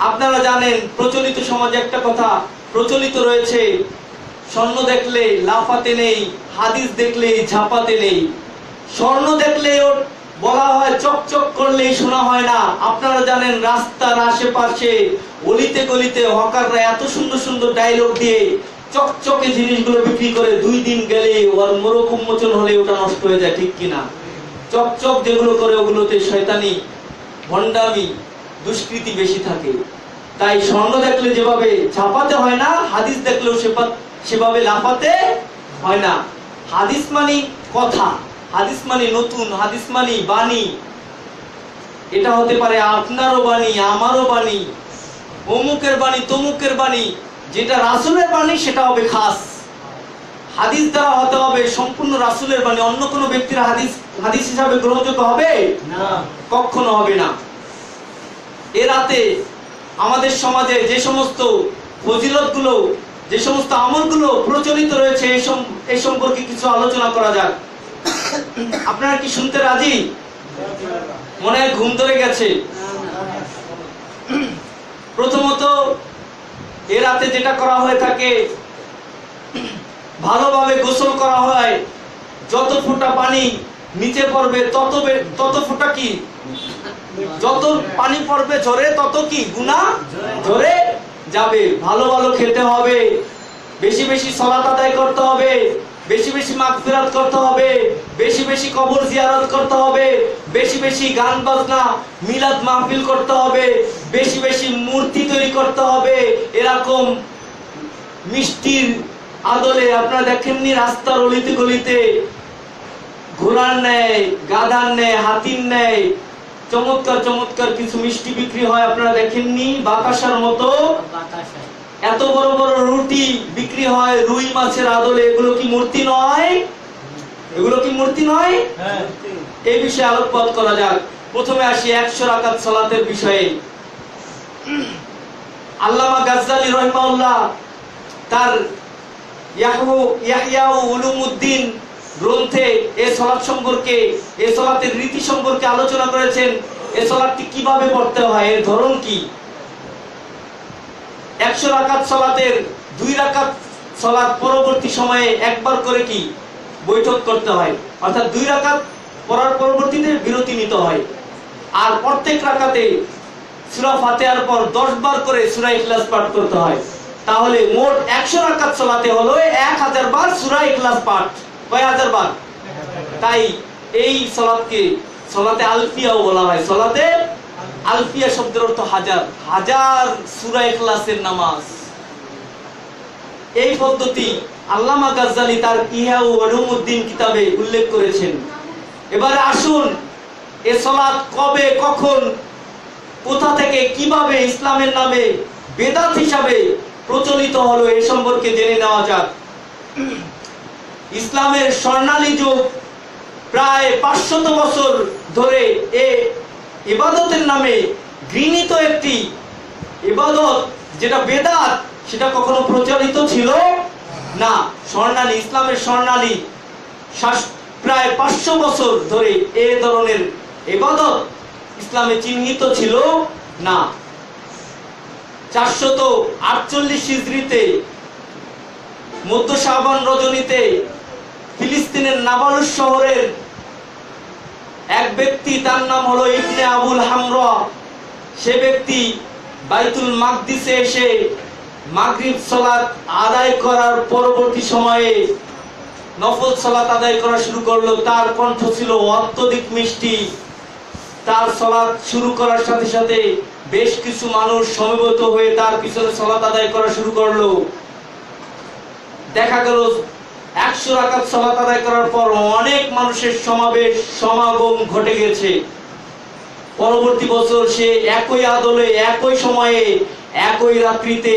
আপনারা জানেন, প্রচলিত সমাজে একটা কথা, প্রচলিত রয়েছে, স্বর্ণ দেখলে লাফাতে নেই, হাদিস দেখলে ঝাপাতে নেই। স্বর্ণ দেখলে ওর বলা হয় চকচক করলেই শোনা হয় না। আপনারা জানেন, রাস্তার আশেপাশে, অলিতে গলিতে হকাররা এত সুন্দর সুন্দর ডায়লগ দিয়ে চকচকে জিনিসগুলো বিক্রি করে দুই দিন গেলে ওর মোরক উন্মোচন হলে ওটা নষ্ট হয়ে যায়, ঠিক কিনা? চকচক যেগুলো করে ওগুলোতে শয়তানি, ভণ্ডামি, দুষ্কৃতি বেশি থাকে। তাই স্বর্ণ দেখলে যেভাবে ছাপাতে হয় না, হাদিস দেখলেও সেভাবে লাফাতে হয় না। হাদিস মানে কথা, হাদিস মানে নতুন, হাদিস মানে বাণী। এটা হতে পারে আপনারও বাণী, আমারও বাণী, অমুকের বাণী, তমুকের বাণী। যেটা রাসূলের বাণী সেটা হবে খাস। হাদিস দ্বারা হতে হবে সম্পূর্ণ রাসূলের বাণী অন্য কোনো ব্যক্তির হাদিস হাদিস হিসাবে গ্রহণযোগ্য হবে? না। কখনো হবে না। এ রাতে আমাদের সমাজে যে সমস্ত ফজিলতগুলো যে সমস্ত আমলগুলো প্রচলিত রয়েছে এই এই সম্পর্কে কিছু আলোচনা করা যাক। আপনারা কি শুনতে রাজি? মনে হয় ঘুম ধরে গেছে। প্রথমত এ রাতে যেটা করা হয়ে থাকে, ভালোভাবে গোসল করা হয়। যত ফোঁটা পানি নিচে পড়বে, তত তত ফোঁটা কি? যত পানি পড়বে ঝরে, তত কি? গুণা ঝরে যাবে। ভালো ভালো খেতে হবে। বেশি বেশি সলাত আদায় করতে হবে। বেশি বেশি মাগফিরাত করতে হবে। বেশি বেশি কবর জিয়ারত করতে হবে। বেশি বেশি গান বাজনা মিলাদ মাহফিল করতে হবে। বেশি বেশি মূর্তি তৈরি করতে হবে। এরকম মিষ্টির আদলে আপনারা দেখেননি রাস্তার অলিতে গলিতে ঘোড়ার নেয় গাধার নেয় হাতির নেয় চমৎকার চমৎকার কিছু মিষ্টি বিক্রি হয় আপনারা দেখেননি বাতাসার মতো। এত বড় বড় রুটি বিক্রি হয় রুই মাছের আদলে এগুলো কি মূর্তি নয়? এগুলো কি মূর্তি নয়? এই বিষয়ে আলোকপাত করা যাক। প্রথমে আসি একশো রাকাত সালাতের বিষয়ে। আল্লামা গাজ্জালি রহিমাউল্লাহ তার ইয়াহু ইয়াহইয়া ও উলুমউদ্দিন গ্রন্থে এই সলাৎ সম্পর্কে এই সলাতের রীতি সম্পর্কে আলোচনা করেছেন এই সলাৎটি কীভাবে পড়তে হয়, এর ধরন কি? একশো রাকাত সলাতের দুই রাকাত সলাৎ পরবর্তী সময়ে একবার করে কি বৈঠক করতে হয়। অর্থাৎ দুই রাকাত পড়ার পরবর্তীতে বিরতি নিতে হয়। আর প্রত্যেক রাকাতে সূরা ফাতিহার পর 10 বার করে সূরা ইখলাস পাঠ করতে হয়। তাহলে মোট 100 রাকাত চলাতে হলো 1000 বার সূরা ইখলাস পাঠ। কয় হাজার বার? তাই এই সালাতকে সালাতে আলফিয়াও বলা হয়। সালাতে আলফিয়া শব্দের অর্থ হাজার। হাজার সূরা ইখলাসের নামাজ। এই পদ্ধতি আল্লামা গাজ্জালি তার ইহা ও উলুমউদ্দিন কিতাবে উল্লেখ করেছেন। এবারে আসুন এ সালাত কবে, কখন কোথা থেকে কীভাবে ইসলামের নামে বেদাত হিসাবে প্রচলিত হলো এ সম্পর্কে জেনে নেওয়া যাক। ইসলামের স্বর্ণালী যুগ প্রায় পাঁচশত বছর ধরে এ ইবাদতের নামে ঘৃণিত একটি ইবাদত, যেটা বেদাত, সেটা কখনো প্রচলিত ছিল না। স্বর্ণালী, ইসলামের স্বর্ণালী প্রায় পাঁচশো বছর ধরে এ ধরনের ইবাদত ইসলামে চিহ্নিত ছিল না। চারশত আটচল্লিশ হিজড়িতে, মধ্য শাহবান রজনীতে, ফিলিস্তিনের নাবালুস শহরের এক ব্যক্তি, তার নাম হলো ইবনে আবুল হামরা। সে ব্যক্তি বাইতুল মাকদিসে এসে মাগরিব সলাত আদায় করার পরবর্তী সময়ে নফল সলাত আদায় করা শুরু করল। তার কণ্ঠ ছিল অত্যধিক মিষ্টি। তার সলাৎ শুরু করার সাথে সাথে বেশ কিছু মানুষ সমবেত হয়ে তার পিছনে সলাৎ আদায় করা শুরু করল। দেখা গেল একশো রাকাত সলাৎ আদায় করার পর অনেক মানুষের সমাবেশ, সমাগম ঘটে গেছে। পরবর্তী বছর সে একই আদলে, একই সময়ে, একই রাত্রিতে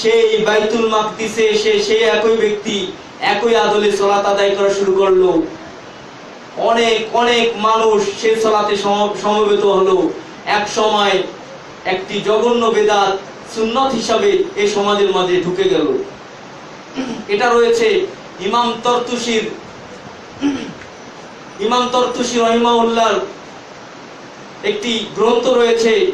সেই বাইতুল মাকদিসে এসে সেই একই ব্যক্তি একই আদলে সলাৎ আদায় করা শুরু করল। অনেক অনেক মানুষ সেই সলাতে সমবেত হলো। এক সময় একটি জঘন্য বেদাত সুন্নত হিসাবে এই সমাজের মাঝে ঢুকে গেল। এটা রয়েছে ইমাম তরতুশির, ইমাম তরতুশি রহিমাউল্লাহর একটি গ্রন্থ রয়েছে।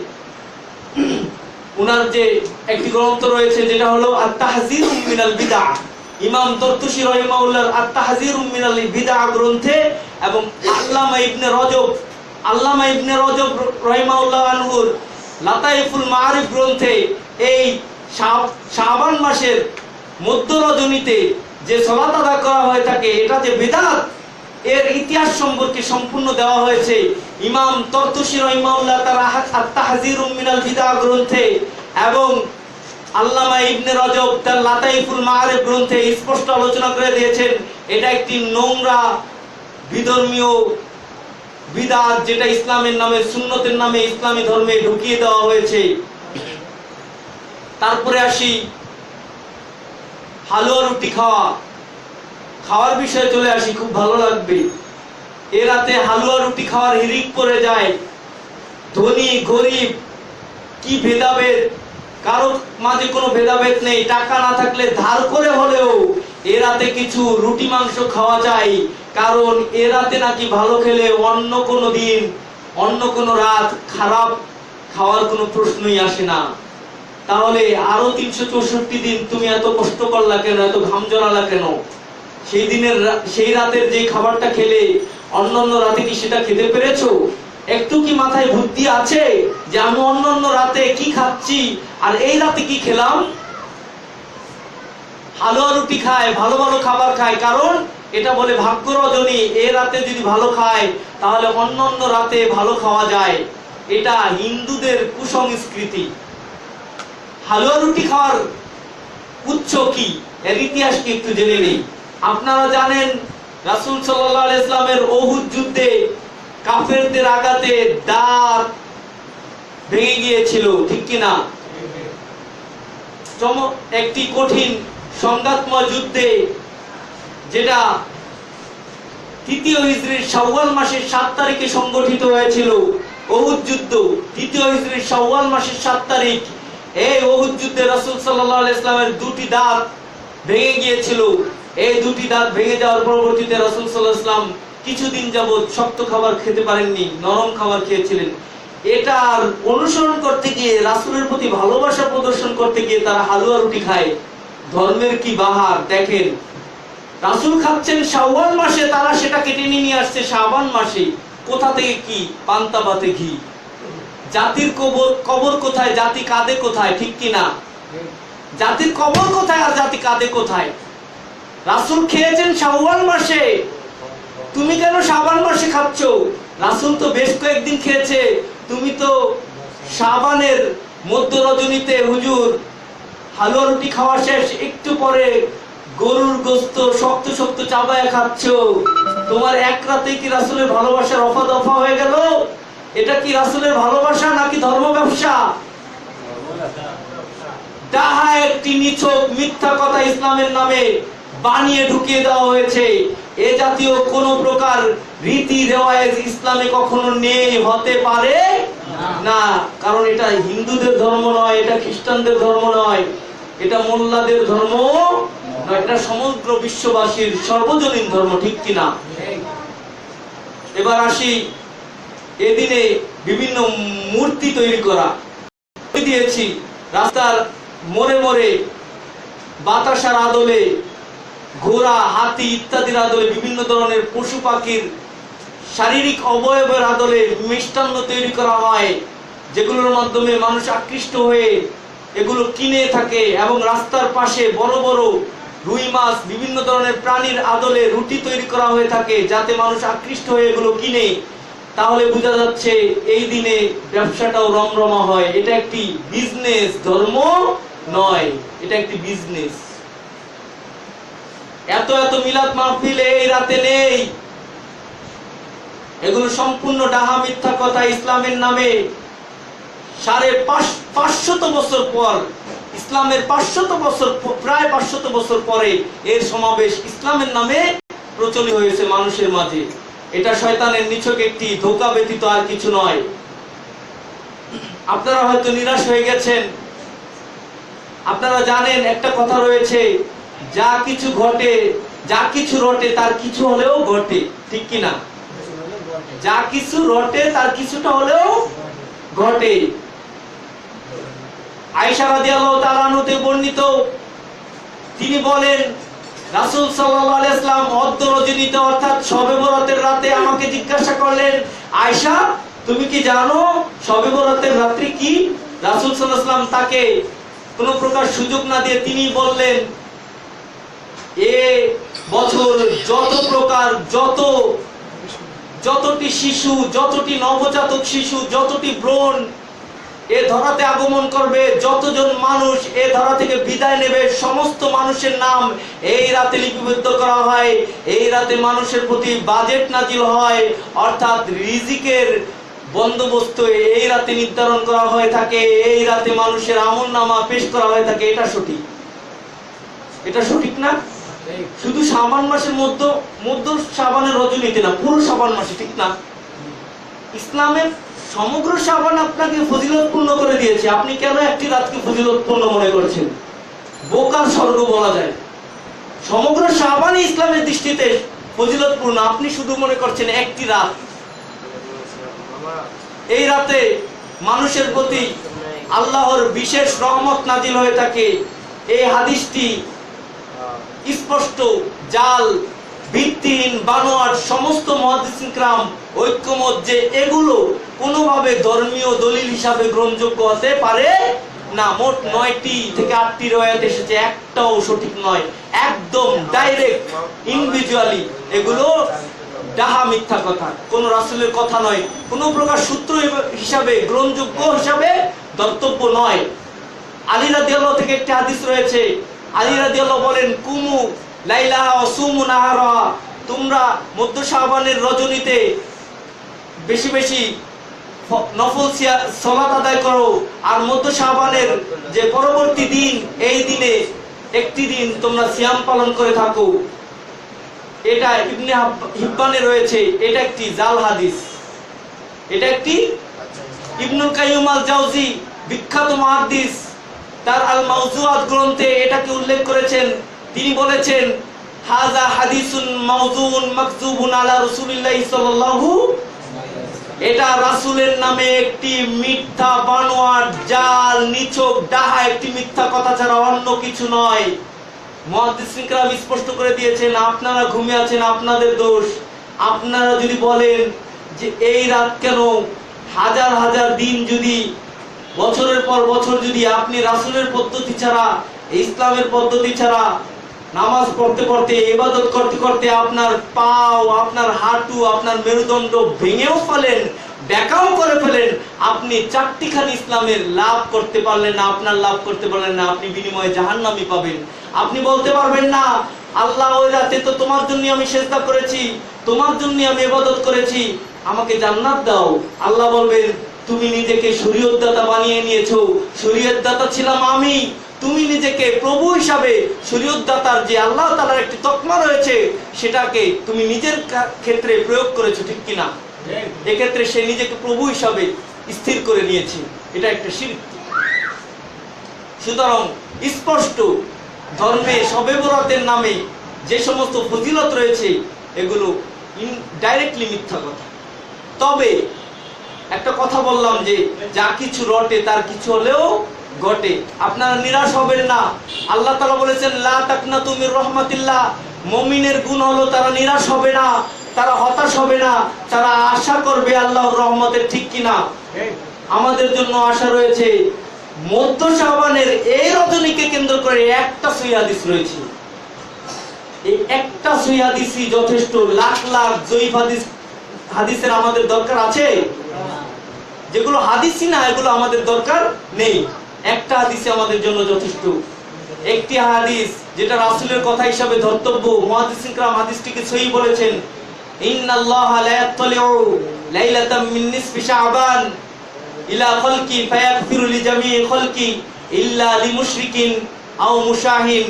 উনার যে একটি গ্রন্থ রয়েছে যেটা হলো আত-তাহযীর মিনাল বিদআ। ইমাম তরতুশি রহিমাউল্লাহর আত-তাহযীর মিনাল বিদআ গ্রন্থে এবং আল্লামা ইবনে রজব, আল্লামা ইবনে রজব রহিমাউল্লাহ আনহুর লাতাইফুল মাআরিফ গ্রন্থে এই শাব- শাবান মাসের মধ্য রজনীতে যে সলাত আদা করা হয়ে থাকে, এটা যে বেদাত, এর ইতিহাস সম্পর্কে সম্পূর্ণ দেওয়া হয়েছে। ইমাম তরতুশি রহিমাউল্লাহ তার আত-তাহযীরুম মিনাল বিদআ গ্রন্থে এবং আল্লামা ইবনে রজব তার লাতাইফুল মাআরিফ গ্রন্থে স্পষ্ট আলোচনা করে দিয়েছেন, এটা একটি নোংরা বিধর্মীয় বিদাত যেটা ইসলামের নামে, সুন্নতের নামে, ইসলামী ধর্মে ঢুকিয়ে দেওয়া হয়েছে। তারপরে আসি, হালুয়া রুটি খাওয়া। খাওয়ার বিষয়ে চলে আসি, খুব ভালো লাগবে। এ রাতে হালুয়া রুটি খাওয়ার হিরিক পড়ে যায়। ধনী, গরিব, কি ভেদাভেদ? কারও মাঝে কোনো ভেদাভেদ নেই। টাকা না থাকলে ধার করে হলেও এ রাতে কিছু রুটি, মাংস খাওয়া যায়। কারণ এ রাতে নাকি ভালো খেলে অন্য কোনো দিন, অন্য কোনো রাত খারাপ খাওয়ার কোনো প্রশ্নই আসে না। তাহলে আরও তিনশো চৌষট্টি দিন তুমি এত কষ্ট করলা কেন, এত ঘাম জড়ালা কেন? সেই দিনের সেই রাতের যে খাবারটা খেলে অন্য অন্য রাতে কি সেটা খেতে পেরেছ? একটু কি মাথায় বুদ্ধি আছে যে আমি অন্য অন্য রাতে কি খাচ্ছি আর এই রাতে কি খেলাম? হালুয়া রুটি খায়, ভালো ভালো খাবার খায়, কারণ এটা বলে ভাগ্য রজনী এ রাতে যদি ভালো খায়, তাহলে অন্য অন্য রাতে ভালো খাওয়া যায়। এটা হিন্দুদের কুসংস্কৃতি। হালুয়া রুটি খাওয়ার উচ্চ কি? এর ইতিহাস কি একটু জেনে নেই। আপনারা জানেন, রাসুল আলাইহি ইসলামের ওহুদ যুদ্ধে কাফেরদের আঘাতে দাঁত ভেঙে গিয়েছিল, ঠিক কি না? চম একটি কঠিন সংঘাতময় যুদ্ধে যেটা তৃতীয় হিজরির শাওয়াল মাসের সাত তারিখে সংগঠিত হয়েছিল, ওহুদ যুদ্ধ। তৃতীয় হিজরির শাওয়াল মাসের সাত তারিখ, এই ওহুদ যুদ্ধে রাসূল আলাইহি ইসলামের দুটি দাঁত ভেঙে গিয়েছিল। এই দুটি দাঁত ভেঙে যাওয়ার পরবর্তীতে রাসূল আলাইহি ইসলাম কিছুদিন যাবত শক্ত খাবার খেতে পারেননি, নরম খাবার খেয়েছিলেন। এটার অনুসরণ করতে গিয়ে, রাসূলের প্রতি ভালোবাসা প্রদর্শন করতে গিয়ে তারা হালুয়া রুটি খায়। ধর্মের কি বাহার, দেখেন। রাসূল খাচ্ছেন শাওয়াল মাসে, তারা সেটা কেটে নিয়ে আসছে শাবান মাসে। কোথা থেকে কি? পান্তা ভাতে ঘি। জাতির কবর কবর কোথায়? জাতি কাঁদে কোথায়? ঠিক কি না? জাতির কবর কোথায় আর জাতি কাঁদে কোথায়? রাসূল খেয়েছেন শাওয়াল মাসে। তুমি কেন শাবান মাসে খাচ্ছ? রাসুল তো বেশ কয়েকদিন খেয়েছে। তুমি তো শাবানের মধ্য রজনীতে হুজুর, হালুয়া রুটি খাওয়া শেষ, একটু পরে গরুর গোস্ত শক্ত শক্ত চাবায় খাচ্ছ। তোমার এক রাতে কি রাসূলের ভালোবাসার রফা দফা হয়ে গেল? এটা কি রাসূলের ভালোবাসা নাকি ধর্ম ব্যবসা? তাহা একটি নিছক মিথ্যা কথা ইসলামের নামে বানিয়ে ঢুকিয়ে দেওয়া হয়েছে। এ জাতীয় কোন প্রকার রীতি রেওয়াজ ইসলামে কখনো নেই, হতে পারে না। কারণ এটা হিন্দুদের ধর্ম নয়, এটা খ্রিস্টানদের ধর্ম নয়। এটা মোল্লাদের ধর্ম এটা সমগ্র বিশ্ববাসীর সর্বজনীন ধর্ম, ঠিক কিনা? এবার আসি এদিনে বিভিন্ন মূর্তি তৈরি করা। দিয়েছি রাস্তার মোড়ে মোড়ে বাতাসার আদলে, ঘোড়া, হাতি ইত্যাদির আদলে, বিভিন্ন ধরনের পশু পাখির শারীরিক অবয়বের আদলে মিষ্টান্ন তৈরি করা হয়, যেগুলোর মাধ্যমে মানুষ আকৃষ্ট হয়ে এগুলো কিনে থাকে এবং রাস্তার পাশে বড় বড় রুই মাছ, বিভিন্ন ধরনের প্রাণীর আদলে রুটি তৈরি করা হয়ে থাকে যাতে মানুষ আকৃষ্ট হয়ে এগুলো কিনে। তাহলে বোঝা যাচ্ছে এই দিনে ব্যবসাটাও রমরমা হয়। এটা একটি বিজনেস ধর্ম নয়, এটা একটি বিজনেস এত এত মিলাদ মাহফিল এই রাতে নেই। এগুলো সম্পূর্ণ ডাহা মিথ্যা কথা ইসলামের নামে। সাড়ে পাঁচ, পাঁচশত বছর পর, ইসলামের পাঁচশত বছর প্রায় পাঁচশত বছর পরে এর সমাবেশ ইসলামের নামে প্রচলিত হয়েছে মানুষের মাঝে। এটা শয়তানের নিছক একটি ধোকা ব্যতীত আর কিছু নয়। আপনারা হয়তো নিরাশ হয়ে গেছেন। আপনারা জানেন, একটা কথা রয়েছে, যা কিছু ঘটে, যা কিছু রটে, তার কিছু হলেও ঘটে, ঠিক কি না যা কিছু রটে, তার কিছুটা হলেও ঘটে। আয়েশা রাদিয়াল্লাহু বর্ণিত, তিনি বলেন, রাসূল সাল্লাম অর্ধ অর্থাৎ শবে বরাতের রাতে আমাকে জিজ্ঞাসা করলেন, আয়েশা, তুমি কি জানো শবে বরাতের রাত্রি কি? রাসূল সাল্লাল্লাহু তাকে কোনো প্রকার সুযোগ না দিয়ে তিনি বললেন, এ বছর যত প্রকার যত, যতটি শিশু, যতটি নবজাতক শিশু, যতটি ব্রণ এ ধরাতে আগমন করবে যতজন মানুষ, এ ধরা থেকে বিদায় নেবে সমস্ত মানুষের নাম। এই রাতে লিপিবদ্ধ করা হয়, এই রাতে মানুষের প্রতি বাজেট নাজিল হয়। অর্থাৎ রিজিকের বন্দোবস্ত এই রাতে নির্ধারণ করা হয়ে থাকে, এই রাতে মানুষের আমল নামা পেশ করা হয়ে থাকে। এটা সঠিক? এটা সঠিক না? শুধু সাবান মাসের মধ্য মধ্য সাবানের রজনীতি না, পুরো সাবান মাসে, ঠিক না? ইসলামের সমগ্র শাবান আপনাকে ফজিলতপূর্ণ করে দিয়েছে। আপনি কেন একটি রাতকে ফজিলতপূর্ণ মনে করছেন? বোকার স্বর্গ বলা যায়। সমগ্র শাবান ইসলামের দৃষ্টিতে ফজিলতপূর্ণ আপনি শুধু মনে করছেন একটি রাত। এই রাতে মানুষের প্রতি আল্লাহর বিশেষ রহমত নাজিল হয়ে থাকে। এই হাদিসটি স্পষ্ট, জাল ভিত্তিহীন বানোয়ার সমস্ত মহাদিসিকরাম ঐক্যমত যে এগুলো কোনোভাবে ধর্মীয় দলিল হিসাবে গ্রহণযোগ্য হতে পারে না। মোট নয়টি থেকে আটটি রয়াত এসেছে, একটাও সঠিক নয়। একদম ডাইরেক্ট ইন্ডিভিজুয়ালি এগুলো ডাহা মিথ্যা কথা। কোন রাসূলের কথা নয়, কোনো প্রকার সূত্র হিসাবে, গ্রহণযোগ্য হিসাবে দর্তব্য নয়। আলী রাদিয়াল্লাহু থেকে একটি হাদিস রয়েছে, আলী রাদিয়াল্লাহু বলেন, কুমু লাইলা অসুমু নাহারা। তোমরা মধ্য শাবানের রজনীতে বেশি বেশি নফল সলাত আদায় করো। আর মধ্য শাবানের যে পরবর্তী দিন, এই দিনে একটি দিন তোমরা সিয়াম পালন করে থাকো। এটা ইবনে হাব- হিব্বানে রয়েছে। এটা একটি জাল হাদিস। এটা একটি ইবনুল কাইয়ুম আল জাওজি বিখ্যাত মুহাদ্দিস তার আল মাউজুআত গ্রন্থে এটাকে উল্লেখ করেছেন। তিনি বলেছেন, হাজা হাদিসুন মাউজুউন মাকজুবুন আলা রাসূলিল্লাহ সাল্লাল্লাহু এটা রাসূলের নামে একটি মিথ্যা বানোয়াট, জাল, নিছক, ডাহা, একটি মিথ্যা কথা ছাড়া অন্য কিছু নয়। মহাদিসিকরাম স্পষ্ট করে দিয়েছেন, আপনারা ঘুমিয়ে আছেন, আপনাদের দোষ। আপনারা যদি বলেন যে এই রাত কেন হাজার হাজার দিন যদি, বছরের পর বছর যদি আপনি রাসূলের পদ্ধতি ছাড়া, ইসলামের পদ্ধতি ছাড়া নামাজ পড়তে পড়তে, ইবাদত করতে করতে আপনার পাও, আপনার হাঁটু, আপনার মেরুদণ্ড ভেঙেও ফেলেন, ব্যাকাও করে ফেলেন। আপনি চারটিখানি ইসলামের লাভ করতে পারলেন না, আপনার লাভ করতে পারলেন না, আপনি বিনিময়ে জাহান্নামি পাবেন। আপনি বলতে পারবেন না, আল্লাহ ওই রাতে তো তোমার জন্য আমি চেষ্টা করেছি, তোমার জন্য আমি ইবাদত করেছি, আমাকে জান্নাত দাও। আল্লাহ বলবেন, তুমি নিজেকে শরীয়তদাতা বানিয়ে নিয়েছো, শরীয়তদাতা ছিলাম আমি। তুমি নিজেকে প্রভু হিসাবে শরীয়তদাতার যে আল্লাহ তাআলার একটি তকমা রয়েছে, সেটাকে তুমি নিজের ক্ষেত্রে প্রয়োগ করেছ, ঠিক কিনা? এক্ষেত্রে সে নিজেকে প্রভু হিসাবে স্থির করে নিয়েছে। এটা একটা শিরক সুতরাং স্পষ্ট, ধর্মে সবে বরাতের নামে যে সমস্ত ফজিলত রয়েছে, এগুলো ডাইরেক্টলি মিথ্যা কথা। তবে একটা কথা বললাম যে, যা কিছু রটে, তার কিছু হলেও ঘটে। আপনারা নিরাশ হবেন না। আল্লাহ তাআলা বলেছেন লা মির রাহমাতিল্লাহ। মুমিনের গুণ হলো তারা নিরাশ হবে না তারা হতাশ হবে না তারা আশা করবে আল্লাহর রহমতের ঠিক কিনা। আমাদের জন্য আশা রয়েছে মধ্য শাবানের এই রজনীকে কেন্দ্র করে একটা সহি হাদিস রয়েছে। এই একটা সহি যথেষ্ট। লাখ লাখ জয়ীফ হাদিস হাদিসের আমাদের দরকার আছে? যেগুলো হাদিসই না এগুলো আমাদের দরকার নেই। একটা হাদিসে আমাদের জন্য যথেষ্ট। একটি হাদিস যেটা রাসুলের কথা হিসাবে ধর্তব্য মহাদিস ইকরাম হাদিসটিকে সহি বলেছেন, ইন্নাল্লাহ লা ইয়াতলিউ লাইলাতাম মিন নিসফি শাবান ইলা খলকি ফায়াগফিরু লিজামিই খলকি ইল্লা লিমুশরিকিন আও মুশাহিন।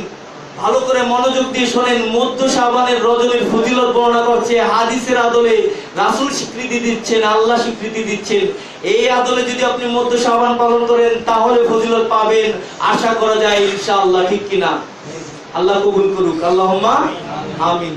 ভালো করে মনোযোগ দিয়ে শোনেন। মধ্য সাবানের রজনীর ফজিলত বর্ণনা করছে, হাদিসের আদলে রাসুল স্বীকৃতি দিচ্ছেন, আল্লাহ স্বীকৃতি দিচ্ছেন। এই আদলে যদি আপনি মধ্য সাবান পালন করেন, তাহলে ফজিলত পাবেন। আশা করা যায় ইনশাআল্লাহ, ঠিক কিনা? আল্লাহ কবুল করুক। আল্লাহ আমিন।